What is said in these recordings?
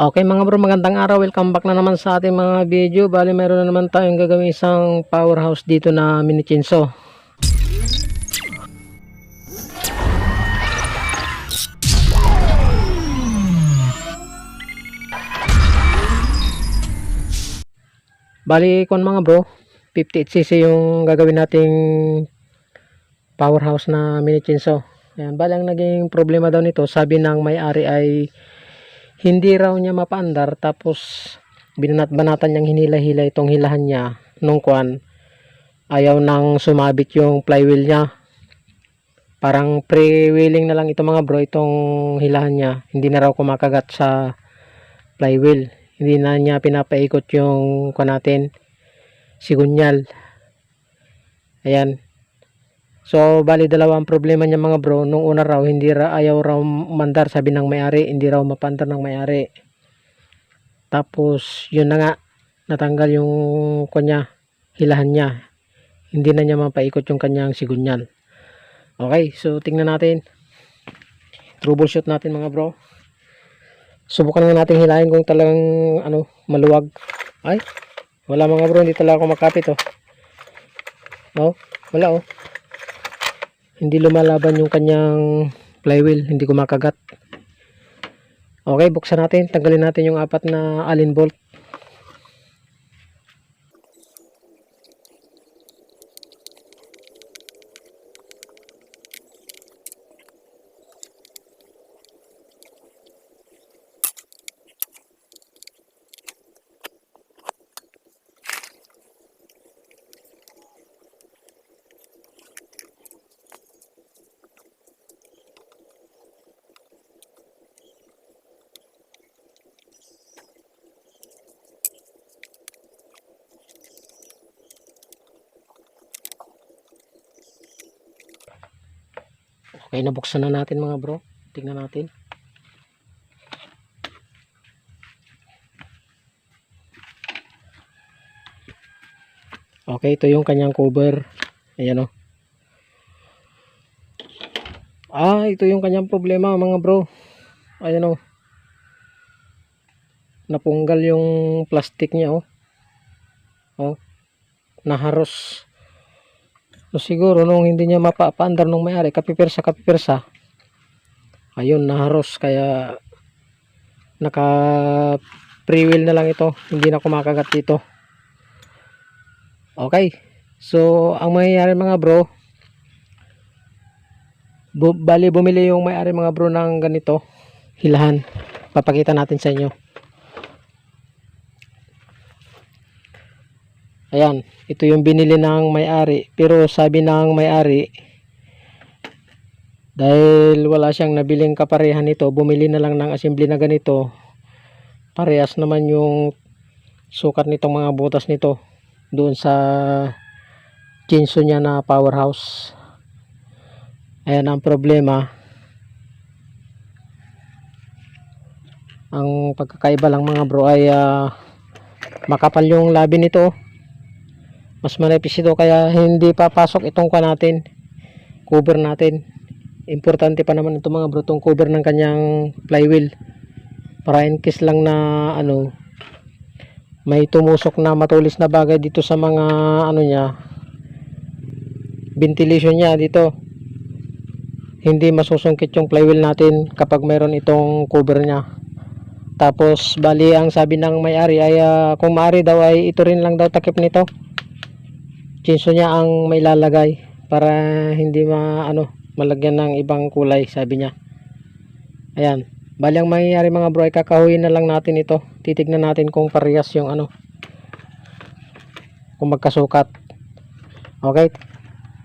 Okay mga bro, magandang araw. Welcome back na naman sa ating mga video. Bali, meron na naman tayong gagawin isang powerhouse dito na mini chinso. Bali, kon mga bro, 58cc yung gagawin nating powerhouse na mini chinso. Ayan, bali ang naging problema daw nito, sabi ng may-ari ay hindi raw niya mapaandar tapos binanat-banatan niyang hinila-hila itong hilahan niya nung kwan. Ayaw nang sumabit yung flywheel niya. Parang pre-wheeling na lang ito mga bro itong hilahan niya. Hindi na raw kumakagat sa flywheel. Hindi na niya pinapaikot yung kwan natin sigunyal ayan So, bali dalawang problema niya mga bro. Nung una raw, hindi ra, ayaw raw mandar, sabi ng may-ari. Hindi raw mapandar ng may-ari. Tapos, yun na nga, natanggal yung kanya, hilahan niya. Hindi na niya mapaikot yung kanyang sigunyal. Okay, so tingnan natin. Troubleshoot natin mga bro. Subukan nga natin hilahin kung talagang ano, maluwag. Ay, wala mga bro, hindi talaga ako makapit oh. Oh, wala oh hindi lumalaban yung kanyang flywheel, hindi kumakagat. Okay, buksan natin, tanggalin natin yung apat na allen bolt. Okay, nabuksan na natin mga bro. Tingnan natin. Okay, ito yung kanyang cover. Ayan o. Ah, ito yung kanyang problema mga bro. Ayan o. Napunggal yung plastic niya oh. Oh. Naharos. So, siguro nung hindi niya mapapaandar nung may-ari, kapipirsa kapipirsa. Ayun, naharos kaya naka pre-wheel na lang ito. Hindi na kumakagat dito. Okay. So, ang mangyayari mga bro, bu bali bumili yung may-ari mga bro ng ganito, hilahan. Papakita natin sa inyo. Ayan, ito yung binili ng may-ari. Pero sabi ng may-ari, dahil wala siyang nabiling kaparehan nito, bumili na lang ng assembly na ganito. Parehas naman yung sukat nitong mga butas nito doon sa chinso niya na powerhouse. Ayan ang problema. Ang pagkakaiba lang mga bro ay ah, makapal yung labi nito mas manipis ito kaya hindi papasok itong kwa natin cover natin. Importante pa naman ito mga bro itong cover ng kanyang flywheel. Para in case lang na ano may tumusok na matulis na bagay dito sa mga ano niya ventilation niya dito. Hindi masusungkit yung flywheel natin kapag mayroon itong cover niya. Tapos bali ang sabi ng may-ari ay ah, kung maaari daw ay ito rin lang daw takip nito chinso niya ang may lalagay para hindi ma ano malagyan ng ibang kulay sabi niya. Ayan. Bali ang mangyayari mga bro ay kakahuyin na lang natin ito. Titignan natin kung parehas yung ano kung magkasukat. Okay?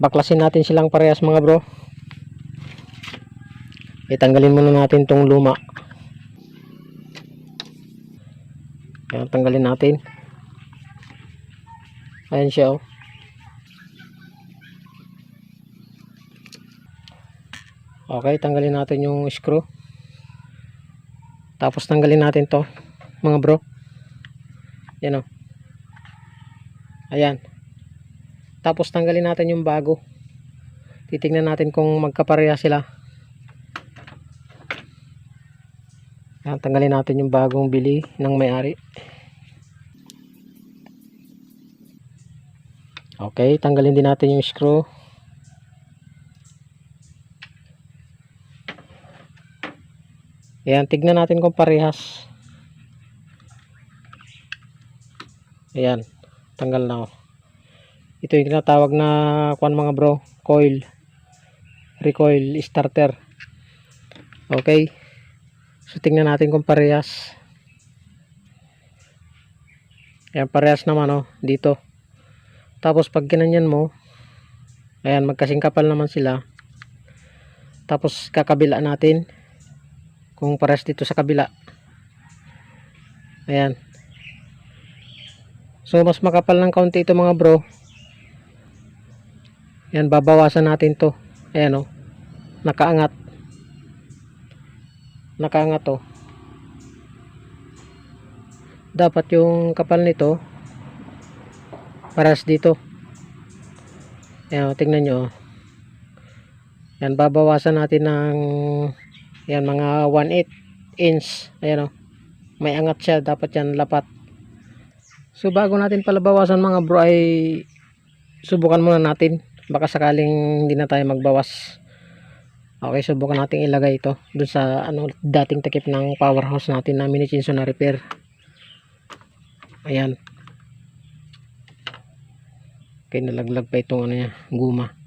Baklasin natin silang parehas mga bro. Itanggalin muna natin tong luma. Ayan tanggalin natin. Ayan siya oh Okay, tanggalin natin yung screw. Tapos tanggalin natin to, mga bro. Yan o. Ayan. Tapos tanggalin natin yung bago. Titingnan natin kung magkapareha sila. Yan, tanggalin natin yung bagong bili ng may-ari. Okay, tanggalin din natin yung screw. Ayan, tignan natin kung parehas. Ayan, tanggal na. oh. Ito yung tinatawag na kuan mga bro, coil. Recoil starter. Okay. So tingnan natin kung parehas. Ayan, parehas naman oh, dito. Tapos pag kinanyan mo, ayan, magkasing kapal naman sila. Tapos kakabila natin kung parehas dito sa kabila. Ayan. So mas makapal ng kaunti ito mga bro. Ayan, babawasan natin to. Ayan oh. Nakaangat. Nakaangat to. Dapat yung kapal nito paras dito. Ayan, oh, tingnan nyo. oh. Ayan, babawasan natin ng Ayan, mga 1/8 inch. Ayan o. May angat siya. Dapat yan lapat. So, bago natin pala bawasan mga bro ay subukan muna natin. Baka sakaling hindi na tayo magbawas. Okay, subukan natin ilagay ito dun sa ano, dating takip ng powerhouse natin na mini chinso na repair. Ayan. Okay, nalaglag pa itong ano niya, guma.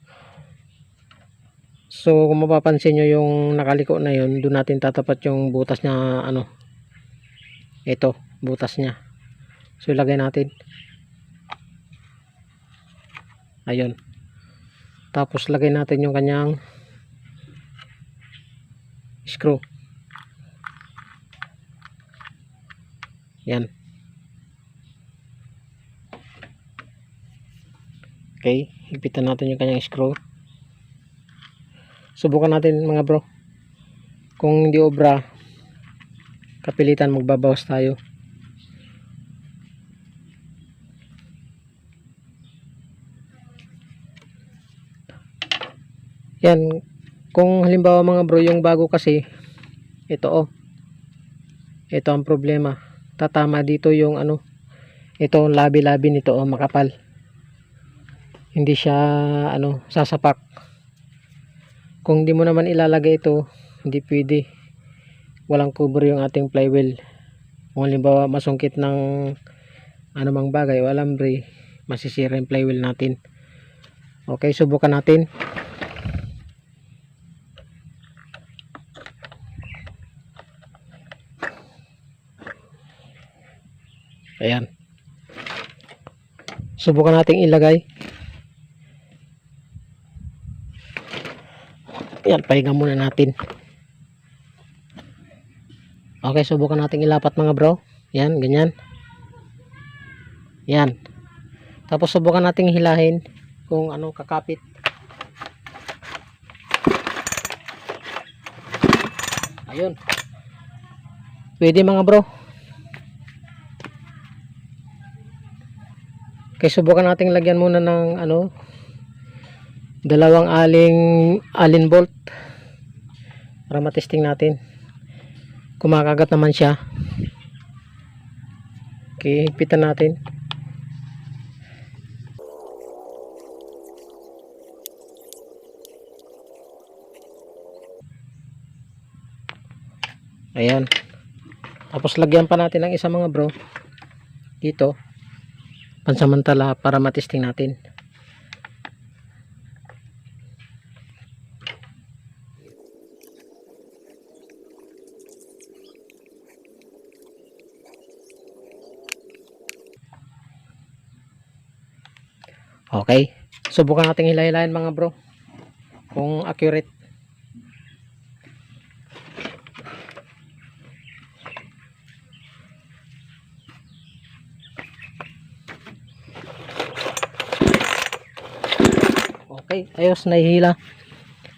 So kung mapapansin nyo yung nakaliko na yun, doon natin tatapat yung butas niya, ano, ito, butas niya. So ilagay natin. Ayun. Tapos lagay natin yung kanyang screw. Yan. Okay, higpitan natin yung kanyang screw subukan natin mga bro. Kung hindi obra kapilitan magbabawas tayo. Yan. Kung halimbawa mga bro yung bago kasi ito oh. Ito ang problema. Tatama dito yung ano ito labi labi nito oh makapal. Hindi siya ano sasapak kung di mo naman ilalagay ito hindi pwede. Walang cover yung ating flywheel. Kung halimbawa masungkit ng anumang bagay o alambre masisira yung flywheel natin. Okay subukan natin. Ayan. Subukan nating ilagay Yan, pahinga muna natin. Okay, subukan natin ilapat mga bro. Yan, ganyan. Yan. Tapos subukan nating hilahin kung ano kakapit. Ayun. Pwede mga bro. Okay, subukan nating lagyan muna ng ano dalawang aling alin bolt. Para matesting natin. Kumakagat naman siya. Okay higpitan natin. Ayan. Tapos lagyan pa natin ng isa mga bro. Dito. Pansamantala para matesting natin Okay. Subukan natin hilahilahin mga bro. Kung accurate. Okay. Ayos. Nahihila.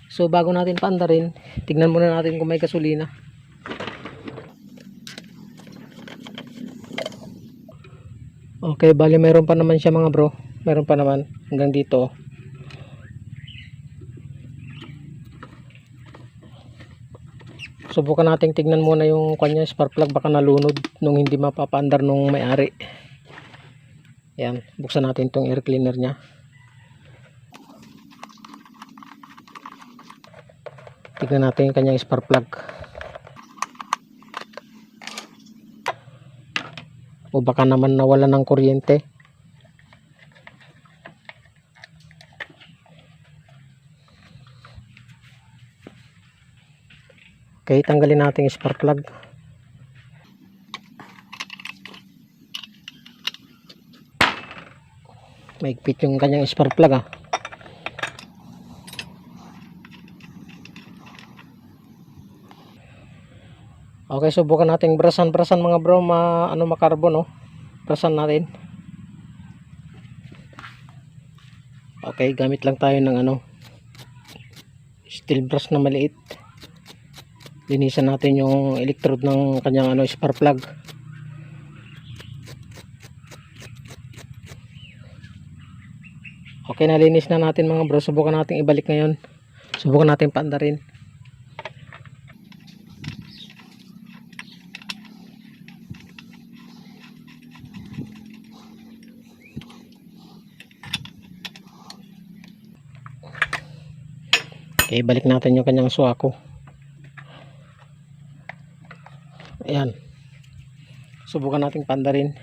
So bago natin paandarin, tignan muna natin kung may gasolina. Okay, bali mayroon pa naman siya mga bro. Meron pa naman hanggang dito. subukan nating tignan muna yung kanya spark plug baka nalunod nung hindi mapapaandar nung may-ari. Yan, buksan natin tong air cleaner niya. Tignan natin yung kanyang spark plug. O baka naman nawala ng kuryente. Okay, tanggalin natin yung spark plug. Maigpit yung kanyang spark plug ah. Okay, subukan natin brasan-brasan mga bro, ma ano makarbon no. Brasan natin. Okay, gamit lang tayo ng ano steel brush na maliit. Linisan natin yung electrode ng kanyang ano spark plug. Okay, nalinis na natin mga bro. Subukan natin ibalik ngayon. Subukan natin paandarin. Okay, balik natin yung kanyang suwako. Ayan. Subukan nating pandarin.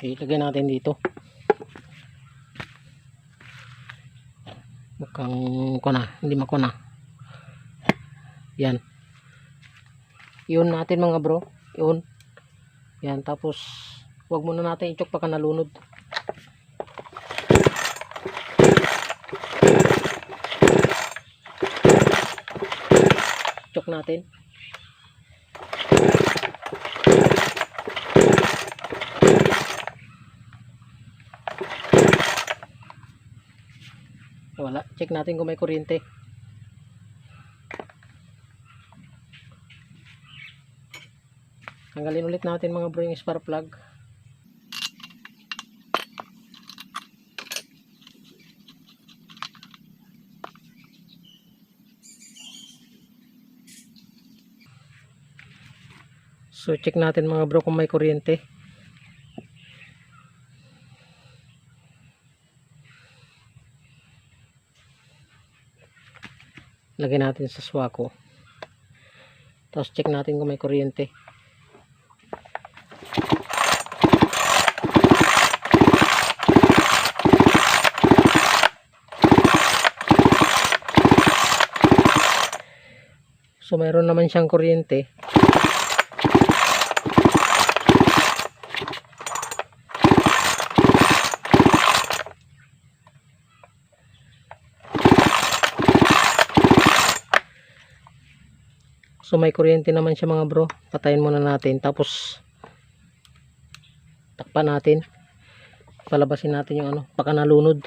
Okay, lagay natin dito. Mukhang ko na, hindi mako na. Yan. Yun natin mga bro. Yun. Yan, tapos Huwag muna natin i-chok pagka nalunod. Natin. Wala. Check natin kung may kuryente. Tanggalin ulit natin mga bro yung spark plug. So check natin mga bro kung may kuryente. Lagyan natin sa swako. Tapos check natin kung may kuryente. So mayroon naman siyang kuryente. So may kuryente naman siya mga bro. Patayin muna natin. Tapos takpan natin. Palabasin natin yung ano. Baka nalunod.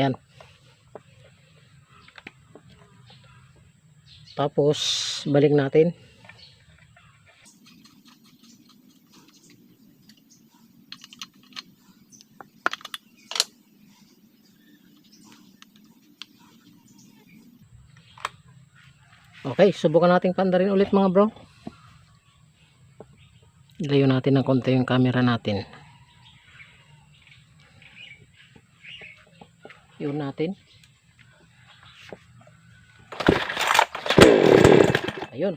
Yan. Tapos balik natin. Okay, subukan nating pandarin ulit mga bro. Ilayo natin ng konti yung camera natin. Yun natin. Ayun.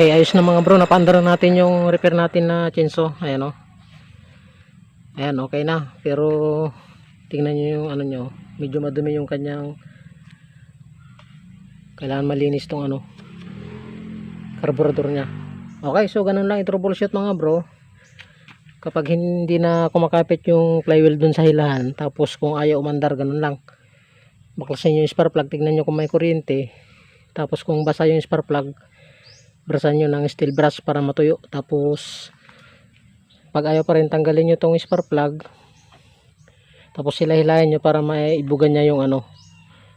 Okay, ayos na mga bro. Napaandar na natin yung repair natin na chinso. Ayan o. Ayan, okay na. Pero tingnan nyo yung ano nyo medyo madumi yung kanyang kailangan malinis tong ano carburetor niya okay so ganun lang i-troubleshoot mga bro kapag hindi na kumakapit yung flywheel dun sa hilahan tapos kung ayaw umandar ganun lang baklasin nyo yung spark plug tignan nyo kung may kuryente tapos kung basa yung spark plug brasan nyo ng steel brush para matuyo. Tapos pag ayaw pa rin tanggalin nyo tong spark plug tapos sila hilahin nyo para maibugan niya yung ano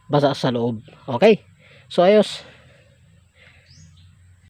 basa sa loob. Okay? So ayos